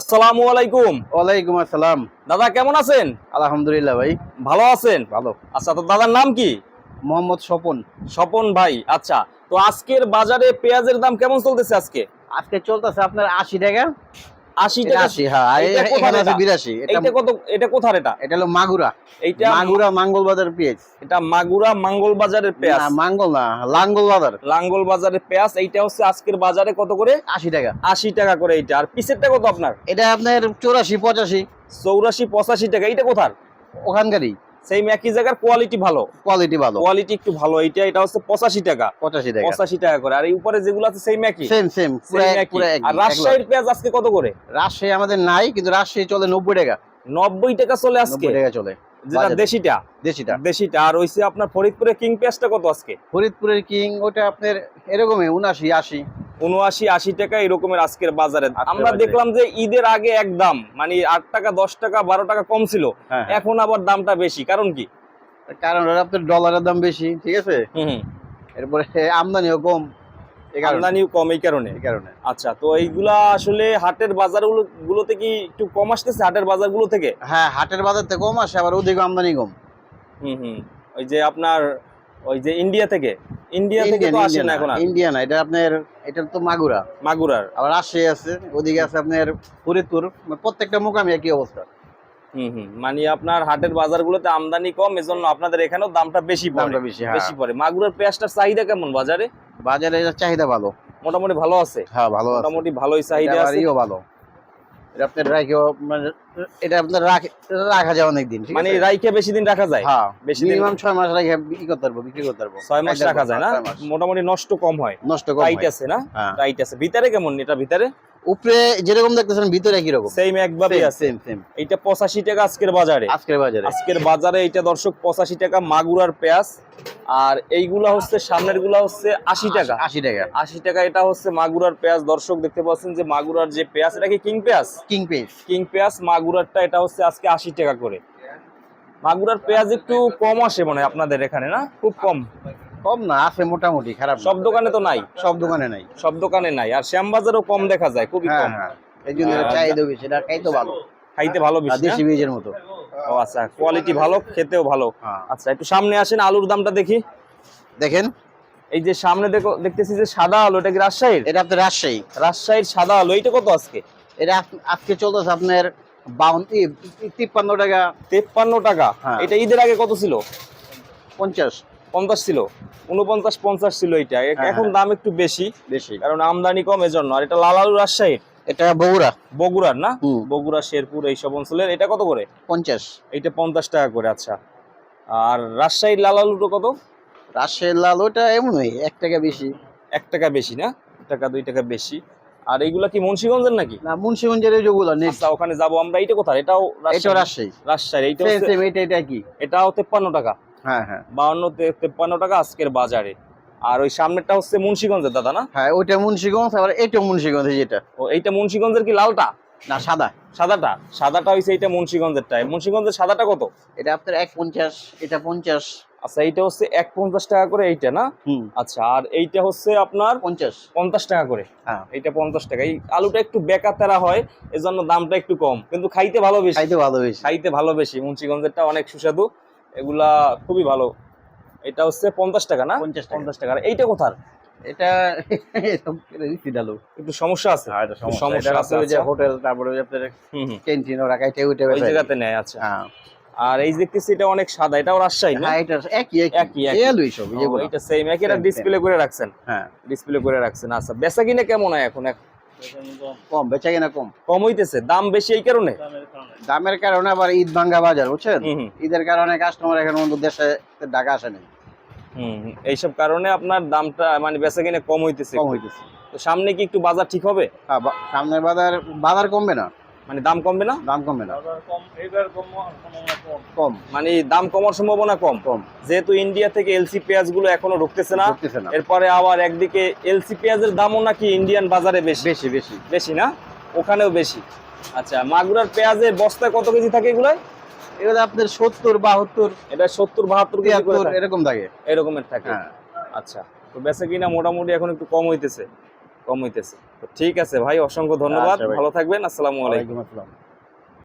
আসসালামু আলাইকুম। ওয়ালাইকুম আসসালাম। দাদা কেমন আছেন? আলহামদুলিল্লাহ ভাই। ভালো আছেন? ভালো। আচ্ছা তো দাদার নাম কি? মোহাম্মদ স্বপন। স্বপন ভাই আচ্ছা। তো আজকের বাজারে পেঁয়াজের দাম কেমন চলতেছে আজকে? আজকে চলতেছে আপনার আশি টাকা। আশি এটা টাকা আশি হ্যাঁ কোথার এখানে আছে এটা? বিরাশি এটা কত এটা কোথার এটা? এটা হলো মাগুরা। পেঁয়াজ। এটা মাগুরা পেঁয়াজ না মাঙ্গল না লাঙ্গল বাজার লাঙ্গল বাজারের পেঁয়াজ এইটা হচ্ছে আজকের বাজারে কত করে? আশি টাকা। আশি টাকা করে এইটা। আর পিসেরটা কত আপনার? এটা আপনার চৌরাশি পঁচাশি। চৌরাশি পঁচাশি টাকা। এইটা কোথার? ওখানকারই। সেই একই জায়গার কোয়ালিটি ভালো। কোয়ালিটি ভালো। কোয়ালিটি একটু ভালো। এইটা এটা হচ্ছে পঁচাশি টাকা। পঁচাশি টাকা। পঁচাশি টাকা করে। আর এই উপরে যেগুলো আছে সেই একই। সেম সেম আর রাজশাহীর পেঁয়াজ আজকে কত করে? রাজশাহী আমাদের নাই কিন্তু রাজশাহী চলে নব্বই টাকা। নব্বই টাকা চলে আজকে? টাকা চলে। যেটা দেশিটা? দেশিটা। দেশিটা। আর হইছে আপনার ফরিদপুরের কিং পেঁয়াজটা কত আজকে? ফরিদপুরের কিং ওটা আপনার এরকমই উনাশি আশি। উনআশি আশি টাকা এরকমের আজকের বাজারে। আমরা দেখলাম যে ঈদের আগে এক দাম মানে আট টাকা দশ টাকা বারো টাকা কম ছিল। হ্যাঁ এখন আবার দামটা বেশি। কারণ কি? কারণ আপনার ডলারের দাম বেশি ঠিক আছে। এরপরে আমদানিও কম আমদানিও কম এই কারণে? এই কারণে। আচ্ছা তো এইগুলা আসলে হাটের কি একটু কম আসতেছে হাটের বাজারগুলো থেকে? হ্যাঁ হাটের বাজার থেকে কম আসে আবার ওদিকে আমদানি কম। হুম হুম। ওই যে আপনার ওই যে ইন্ডিয়া থেকে। ইন্ডিয়া থেকে তো আসে না এখন ইন্ডিয়া না এটা আপনার এটা তো মাগুরা। মাগুরার। আবার রাজশাহী আছে ওদিকে আছে আপনার ফরিদপুর। মানে প্রত্যেকটা মোকামে একই অবস্থা। হুম হুম মানে আপনার হাটের বাজারগুলোতে আমদানি কম এজন্য আপনাদের এখানেও দামটা বেশি পড়ে। বেশি হ্যাঁ। বেশি পড়ে। মাগুরার পেঁয়াজটার চাহিদা কেমন বাজারে? বাজারে চাহিদা ভালো। মোটামুটি ভালো আছে? হ্যাঁ ভালো মোটামুটি ভালোই চাহিদা আছে। ভালো। এটা আপনার মানে এটা আপনার রাখ- রাখা যায় অনেক দিন মানে আছে? বেশি দিন রাখা যায়? হ্যাঁ বেশি দিন- মিনিমাম ছয় মাস রাখে বিক্রি করতে পারব বিক্রি করতে পারব। ছয় মাস রাখা যায় না? মোটামুটি নষ্ট কম হয়। নষ্ট কম টাইট আছে না? হ্যাঁ। টাইট আছে। ভিতরে কেমন? এটা ভিতরে? উপরে যেরকম দেখতেছেন ভিতরে একই রকম সেম একভাবে আছে। সেম সেম এইটা পঁচাশি টাকা আজকের বাজারে। আজকের বাজারে। আজকের বাজারে এইটা দর্শক পঁচাশি টাকা মাগুরার পেঁয়াজ। আর এইগুলা হচ্ছে সামনেরগুলা হচ্ছে আশি টাকা। আশি টাকা। আশি টাকা এটা হচ্ছে মাগুরার পেঁয়াজ। দর্শক দেখতে পাচ্ছেন যে মাগুরার যে পেঁয়াজ এটা কি কিং পেঁয়াজ? কিং পেজ কিং পেঁয়াজ মাগুরারটা এটা হচ্ছে আজকে আশি টাকা করে। মাগুরার পেঁয়াজ একটু কম আসে মনে হয় আপনাদের এখানে না? খুব কম। কম না আছে মোটামুটি খারাপ সব দোকানে তো নাই? সব দোকানে নাই। সব দোকানে নাই। আর শ্যামবাজারও কম দেখা যায় খুবই হ্যাঁ কম। হ্যাঁ। এই জন্য চাহিদা বেশি এটা খাইতে ভালো। খাইতে ভালো বেশি দেশি বীজের মতো। ও আচ্ছা কোয়ালিটি ভালো খেতেও ভালো। হ্যাঁ। আচ্ছা একটু সামনে আসেন আলুর দামটা দেখি। দেখেন। এই যে সামনে দেখো দেখতেছি যে সাদা আলু এটা কি রাজশাহীর? এটা আপনার রাজশাহী। রাজশাহীর সাদা আলু এইটা কত আজকে? এটা আজ- আজকে চলতেছে আপনার তিপ্পান্ন টাকা। তেপ্পান্ন টাকা। হ্যাঁ। এটা ঈদের আগে কত ছিল? পঞ্চাশ। পঞ্চাশ ছিল। উনপঞ্চাশ পঞ্চাশ ছিল এটা হ্যাঁ, এখন দাম একটু বেশি। বেশি। কারণ আমদানি কম এজন্য। আর এটা লাল আলু রাজশাহীর? এটা বগুড়া। বগুড়ার না? বগুড়া শেরপুর এইসব অঞ্চলের। এটা কত করে? পঞ্চাশ। এইটা পঞ্চাশ টাকা করে আচ্ছা। আর রাজশাহীর লাল আলুটা কত? রাজশাহীর লাল ওটা এমনই এক টাকা বেশি। এক টাকা বেশি না? টাকা দুই টাকা বেশি। আর এইগুলা কি মুন্সিগঞ্জের নাকি? না মুন্সিগঞ্জের যেগুলো আচ্ছা ওখানে যাব আমরা। এইটা কোথায়? এটাও এটা রাজশাহী। রাজশাহী এইটা এটা এটা কি এটাও তেপ্পান্ন টাকা। হ্যাঁ হ্যাঁ। বাউন্ন তেপ্পান্ন টাকা আজকের বাজারে। আর ওই সামনেরটা হচ্ছে মুন্সিগঞ্জের দাদা না? হ্যাঁ ওইটা মুন্সিগঞ্জ আবার এটা মুন্সিগঞ্জ এই যেটা ও এইটা মুন্সিগঞ্জের কি লালটা? না সাদা। সাদাটা? সাদাটা হইছে এইটা মুন্সিগঞ্জেরটা। মুন্সিগঞ্জের সাদাটা কত? এটা আপনার এক পঞ্চাশ এটা পঞ্চাশ। আচ্ছা এইটা হচ্ছে এক পঞ্চাশ টাকা করে এইটা না? হুম। আচ্ছা আর এইটা হচ্ছে আপনার পঞ্চাশ। পঞ্চাশ টাকা করে। হ্যাঁ। এইটা পঞ্চাশ টাকা। এই আলুটা একটু বেকা তেরা হয় এজন্য দামটা একটু কম। কিন্তু খাইতে ভালো বেশি। খাইতে ভালো বেশি। খাইতে ভালো বেশি। মুন্সিগঞ্জেরটা অনেক সুস্বাদু। এগুলা খুবই ভালো। এটা হচ্ছে পঞ্চাশ টাকা না? 50 টাকা। পঞ্চাশ টাকা। এইটা কোথার? এটা এরকম করে দিচ্ছি ডালু একটু সমস্যা। আছে সমস্যা সমস্যা আছে, আছে যে। হোটেল তারপরে আপনার হুম হুম। ক্যান্টিন ওরা কাইটে উঠে ওই জায়গাতে নেয় আচ্ছা। আর এই যে দেখতেছি এটা অনেক সাদা এটাও রাজশাহী না? হ্যাঁ এটা একই একই, একই একই। সব এটা সেম একই এটা ডিসপ্লে করে রাখছেন? হ্যাঁ। ডিসপ্লে করে রাখছেন আচ্ছা। বেচা কিনে কেমন হয় এখন? কম বেচা কিনা কম। কম হইতেছে দাম বেশি এই কারণে? দামের কারণে আবার ঈদ ভাঙ্গা বাজার বুঝছেন? ঈদের কারণে কাস্টমার এখন পর্যন্ত দেশে ঢাকা আসেনি হুম হুম। এইসব কারণে আপনার দামটা মানে বেচা কিনে কম হইতেছে কম হইতেছে। তো সামনে কি একটু বাজার ঠিক হবে? হ্যাঁ, সামনের বাজার বাজার কমবে না। মানে দাম কমবে না? দাম কমবে না। কম মানে দাম কমার সম্ভাবনা কম। কম। যেহেতু ইন্ডিয়া থেকে এলসি পেঁয়াজগুলো এখনও ঢুকতেছে না এরপরে আবার একদিকে এলসি পেঁয়াজের দামও নাকি ইন্ডিয়ান বাজারে বেশি। বেশি বেশি। বেশি না? ওখানেও বেশি। আচ্ছা মাগুরার পেঁয়াজের বস্তায় কত কেজি থাকে এগুলো এগুলো আপনার সত্তর বাহাত্তর। এটা সত্তর বাহাত্তর। এরকম থাকে। এরকমের থাকে। হ্যাঁ। আচ্ছা তো বেচা কিনা মোটামুটি এখন একটু কম হইতেছে। কম হইতেছে। তো ঠিক আছে ভাই অসংখ্য ধন্যবাদ। আচ্ছা ভালো থাকবেন আসসালামু আলাইকুম। আসসালাম।